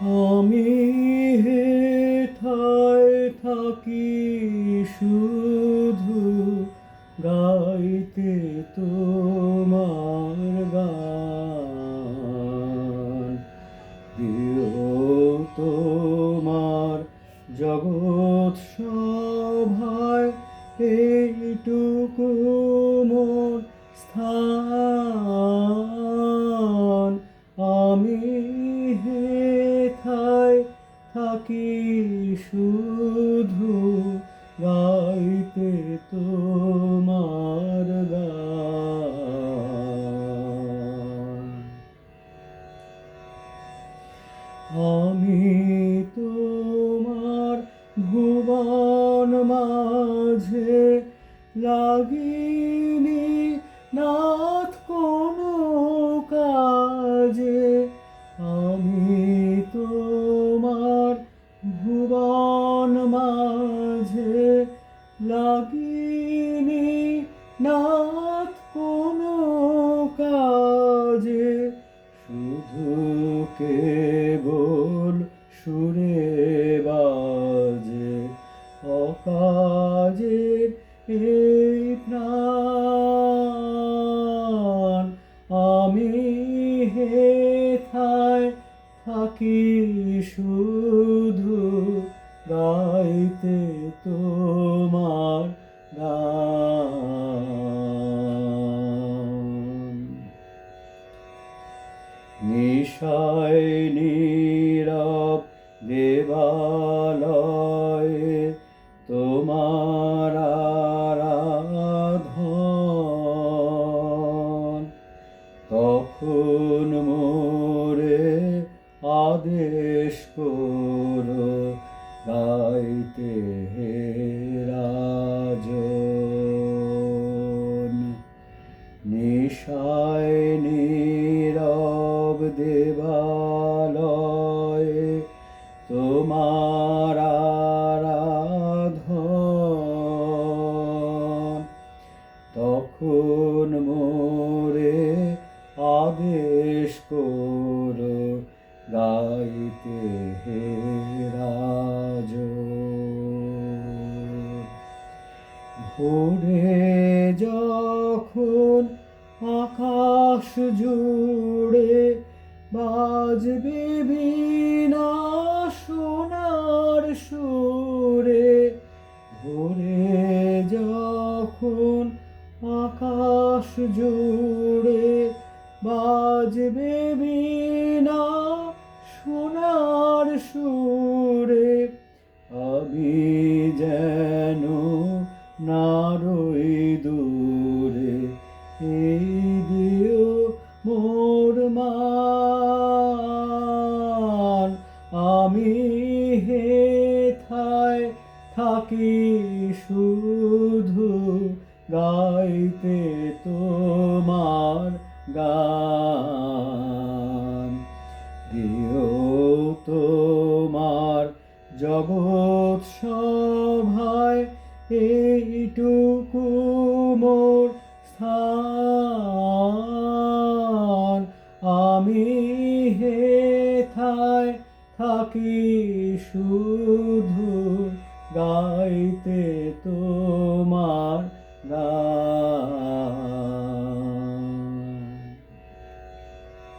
আমি হেথায় থাকি শুধু গাইতে তোমার গান। দিও তোমার জগৎ সভায় এইটুকু মোর স্থান। আমি হেথায় থাকি শুধু গাইতে তোমার গান। আমি তোমার ভুবন মাঝে লাগিনি নাথ কোনো কাজে। আমি তোমার ভুবন মাঝে লাগিনি নাথ কোনো কাজে। শুধু কেবল সুরে বাজে, অকাজের এই প্রাণ আমি হেথায় থাকি শুধু নিশায় নীরব দেবালয়ে তোমার আরাধন। তখন মোরে আদেশ করো গাইতে হে দেবালয়ে তোমার আরাধন। তখন মোরে আদেশ করো গাইতে হে রাজন ভোরে যখন আকাশ জুড়ে বাজবে বীণা সোনার সুরে ভোরে যখন আকাশ জুড়ে বাজবে বীণা সোনার সুরে আমি যেন আমি হেথায় থাকি শুধু গাইতে তোমার গান। দিও তোমার জগৎ সভায় এইটুকু মোর স্থান। আমি হেথায় থাকি শুধু গাইতে তোমার গান।